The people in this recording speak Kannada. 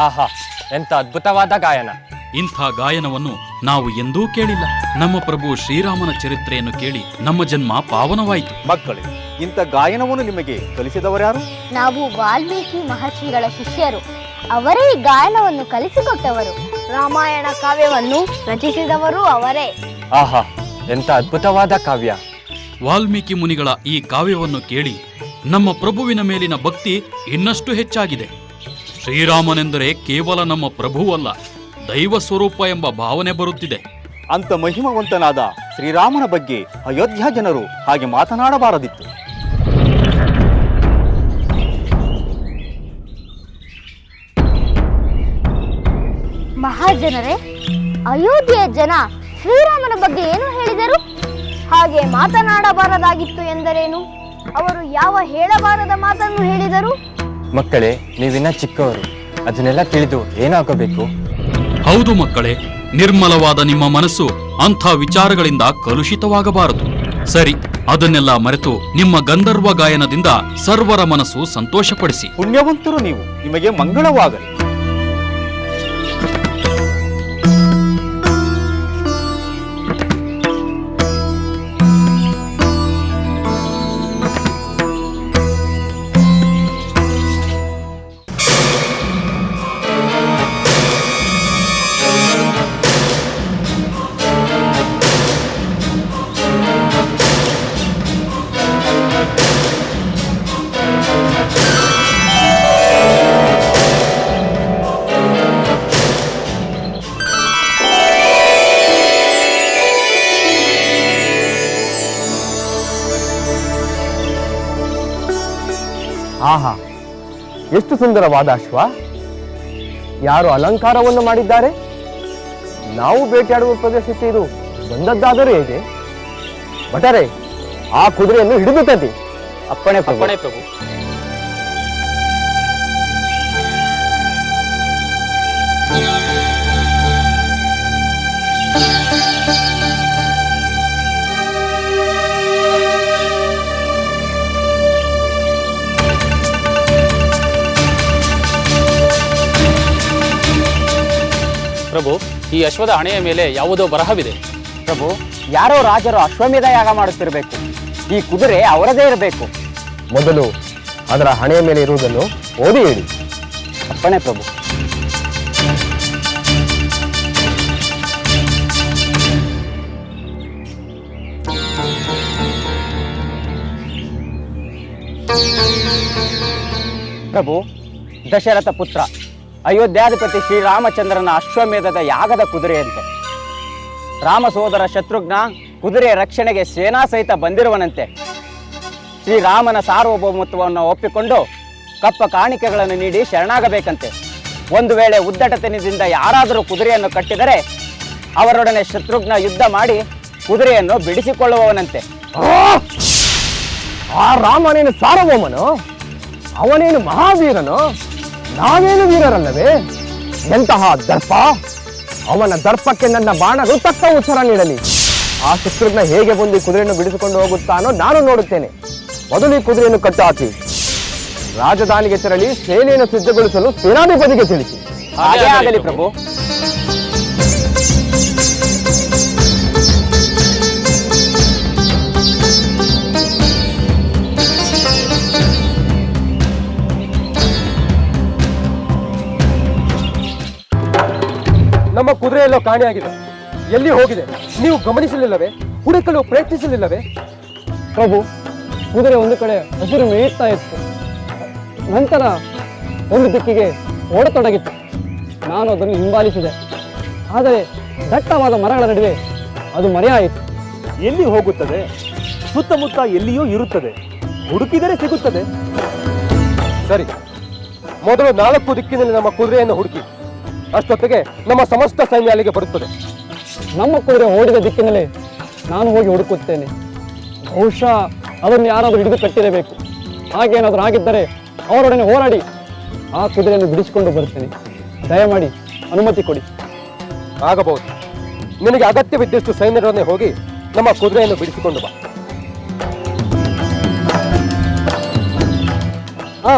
ಆಹಾ ಎಂತ ಅದ್ಭುತವಾದ ಗಾಯನ. ಇಂಥ ಗಾಯನವನ್ನು ನಾವು ಎಂದೂ ಕೇಳಿಲ್ಲ. ನಮ್ಮ ಪ್ರಭು ಶ್ರೀರಾಮನ ಚರಿತ್ರೆಯನ್ನು ಕೇಳಿ ನಮ್ಮ ಜನ್ಮ ಪಾವನವಾಯಿತು. ಮಕ್ಕಳು ಇಂಥ ಗಾಯನವನ್ನು ನಿಮಗೆ ಕಲಿಸಿದವರ್ಯಾರು ನಾವು ವಾಲ್ಮೀಕಿ ಮಹರ್ಷಿಗಳ ಶಿಷ್ಯರು. ಅವರೇ ಈ ಗಾಯನವನ್ನು ಕಲಿಸಿಕೊಟ್ಟವರು. ರಾಮಾಯಣ ಕಾವ್ಯವನ್ನು ರಚಿಸಿದವರು ಅವರೇ. ಆಹಾ ಎಂತ ಅದ್ಭುತವಾದ ಕಾವ್ಯ. ವಾಲ್ಮೀಕಿ ಮುನಿಗಳ ಈ ಕಾವ್ಯವನ್ನು ಕೇಳಿ ನಮ್ಮ ಪ್ರಭುವಿನ ಮೇಲಿನ ಭಕ್ತಿ ಇನ್ನಷ್ಟು ಹೆಚ್ಚಾಗಿದೆ. ಶ್ರೀರಾಮನೆಂದರೆ ಕೇವಲ ನಮ್ಮ ಪ್ರಭುವಲ್ಲ ದೈವ ಸ್ವರೂಪ ಎಂಬ ಭಾವನೆ ಬರುತ್ತಿದೆ. ಅಂತ ಮಹಿಮವಂತನಾದ ಶ್ರೀರಾಮನ ಬಗ್ಗೆ ಅಯೋಧ್ಯ ಜನರು ಹಾಗೆ ಮಾತನಾಡಬಾರದಿತ್ತು. ಮಹಾಜನರೇ ಅಯೋಧ್ಯೆಯ ಜನ ಶ್ರೀರಾಮನ ಬಗ್ಗೆ ಏನು ಹೇಳಿದರು? ಹಾಗೆ ಮಾತನಾಡಬಾರದಾಗಿತ್ತು ಎಂದರೇನು? ಅವರು ಯಾವ ಹೇಳಬಾರದ ಮಾತನ್ನು ಹೇಳಿದರು? ಮಕ್ಕಳೇ ನೀವಿನ್ನ ಚಿಕ್ಕವರು. ಅದನ್ನೆಲ್ಲ ತಿಳಿದು ಏನಾಗಬೇಕು ಹೌದು ಮಕ್ಕಳೇ ನಿರ್ಮಲವಾದ ನಿಮ್ಮ ಮನಸ್ಸು ಅಂಥ ವಿಚಾರಗಳಿಂದ ಕಲುಷಿತವಾಗಬಾರದು. ಸರಿ ಅದನ್ನೆಲ್ಲ ಮರೆತು ನಿಮ್ಮ ಗಂಧರ್ವ ಗಾಯನದಿಂದ ಸರ್ವರ ಮನಸ್ಸು ಸಂತೋಷಪಡಿಸಿ. ಪುಣ್ಯವಂತರು ನೀವು ನಿಮಗೆ ಮಂಗಳವಾಗಲಿ. ಆಹಾ, ಎಷ್ಟು ಸುಂದರವಾದ ಅಶ್ವ. ಯಾರು ಅಲಂಕಾರವನ್ನು ಮಾಡಿದ್ದಾರೆ? ನಾವು ಬೇಟೆಯಾಡುವ ಪ್ರದೇಶಕ್ಕೆ ಇದು ಬಂದದ್ದಾದರೂ ಹೇಗೆ? ಭಟರೇ, ಆ ಕುದುರೆಯನ್ನು ಹಿಡಿದು ತಂದಿ ಅಪ್ಪಣೆ ಅಪ್ಪಣೆ ಪ್ರಭು. ಪ್ರಭು ಈ ಅಶ್ವದ ಹಣೆಯ ಮೇಲೆ ಯಾವುದೋ ಬರಹವಿದೆ. ಪ್ರಭು ಯಾರೋ ರಾಜರು ಅಶ್ವಮೇಧ ಯಾಗ ಮಾಡುತ್ತಿರಬೇಕು. ಈ ಕುದುರೆ ಅವರದೇ ಇರಬೇಕು. ಮೊದಲು ಅದರ ಹಣೆಯ ಮೇಲೆ ಇರುವುದನ್ನು ಓದಿ ಹೇಳಿ. ಅಪ್ಪಣೆ ಪ್ರಭು. ಪ್ರಭು ದಶರಥ ಪುತ್ರ. ಅಯೋಧ್ಯಾಧಿಪತಿ ಶ್ರೀರಾಮಚಂದ್ರನ ಅಶ್ವಮೇಧದ ಯಾಗದ ಕುದುರೆಯಂತೆ ರಾಮ ಸೋದರ ಶತ್ರುಘ್ನ ಕುದುರೆಯ ರಕ್ಷಣೆಗೆ ಸೇನಾ ಸಹಿತ ಬಂದಿರುವನಂತೆ. ಶ್ರೀರಾಮನ ಸಾರ್ವಭೌಮತ್ವವನ್ನು ಒಪ್ಪಿಕೊಂಡು ಕಪ್ಪ ಕಾಣಿಕೆಗಳನ್ನು ನೀಡಿ ಶರಣಾಗಬೇಕಂತೆ. ಒಂದು ವೇಳೆ ಉದ್ದಟತನದಿಂದ ಯಾರಾದರೂ ಕುದುರೆಯನ್ನು ಕಟ್ಟಿದರೆ ಅವರೊಡನೆ ಶತ್ರುಘ್ನ ಯುದ್ಧ ಮಾಡಿ ಕುದುರೆಯನ್ನು ಬಿಡಿಸಿಕೊಳ್ಳುವವನಂತೆ. ಆ ರಾಮನೇನು ಸಾರ್ವಭೌಮನು? ಅವನೇನು ಮಹಾವೀರನು? ನಾವೇನು ವೀರರಲ್ಲವೇ? ಎಂತಹ ದರ್ಪ? ಅವನ ದರ್ಪಕ್ಕೆ ನನ್ನ ಬಾಣರು ತಕ್ಕ ಉತ್ತರ ನೀಡಲಿ. ಆ ಶತ್ರುಘ್ನ ಹೇಗೆ ಬಂದು ಕುದುರೆಯನ್ನು ಬಿಡಿಸಿಕೊಂಡು ಹೋಗುತ್ತಾನೋ ನಾನು ನೋಡುತ್ತೇನೆ. ಮೊದಲು ಈ ಕುದುರೆಯನ್ನು ಕಟ್ಟು ಹಾಕಿ ರಾಜಧಾನಿಗೆ ತೆರಳಿ ಸೇನೆಯನ್ನು ಸಿದ್ಧಗೊಳಿಸಲು ಸೇನಾಧಿಪತಿಗೆ ತಿಳಿಸಿ. ಹಾಗೆ ಆಗಲಿ ಪ್ರಭು. ನಮ್ಮ ಕುದುರೆ ಎಲ್ಲೋ ಕಾಣೆಯಾಗಿದೆ ಎಲ್ಲಿ ಹೋಗಿದೆ? ನೀವು ಗಮನಿಸಲಿಲ್ಲವೇ? ಹುಡುಕಲು ಪ್ರಯತ್ನಿಸಲಿಲ್ಲವೇ? ಪ್ರಭು ಕುದುರೆ ಒಂದು ಕಡೆ ಹಸಿರು ಮೇಯುತ್ತಾ ಇತ್ತು. ನಂತರ ಒಂದು ದಿಕ್ಕಿಗೆ ಓಡತೊಡಗಿತ್ತು. ನಾನು ಅದನ್ನು ಹಿಂಬಾಲಿಸಿದೆ. ಆದರೆ ದಟ್ಟವಾದ ಮರಗಳ ನಡುವೆ ಅದು ಮರೆಯಾಯಿತು. ಎಲ್ಲಿ ಹೋಗುತ್ತದೆ? ಸುತ್ತಮುತ್ತ ಎಲ್ಲಿಯೂ ಇರುತ್ತದೆ. ಹುಡುಕಿದರೆ ಸಿಗುತ್ತದೆ. ಸರಿ. ಮೊದಲು ನಾಲ್ಕು ದಿಕ್ಕಿನಲ್ಲಿ ನಮ್ಮ ಕುದುರೆಯನ್ನು ಹುಡುಕಿ. ಅಷ್ಟೊತ್ತಿಗೆ ನಮ್ಮ ಸಮಸ್ತ ಸೈನ್ಯ ಅಲ್ಲಿಗೆ ಬರುತ್ತದೆ. ನಮ್ಮ ಕುದುರೆ ಓಡಿದ ದಿಕ್ಕಿನಲ್ಲಿ ನಾನು ಹೋಗಿ ಹುಡುಕುತ್ತೇನೆ. ಬಹುಶಃ ಅದನ್ನು ಯಾರಾದರೂ ಹಿಡಿದು ಕಟ್ಟಿರಬೇಕು. ಹಾಗೇನಾದರೂ ಆಗಿದ್ದರೆ ಅವರೊಡನೆ ಹೋರಾಡಿ ಆ ಕುದುರೆಯನ್ನು ಬಿಡಿಸಿಕೊಂಡು ಬರುತ್ತೇನೆ ದಯಮಾಡಿ ಅನುಮತಿ ಕೊಡಿ. ಆಗಬಹುದು. ನಿನಗೆ ಅಗತ್ಯವಿದ್ದಷ್ಟು ಸೈನ್ಯರೊಡನೆ ಹೋಗಿ ನಮ್ಮ ಕುದುರೆಯನ್ನು ಬಿಡಿಸಿಕೊಂಡು ಬಾ. ಹಾ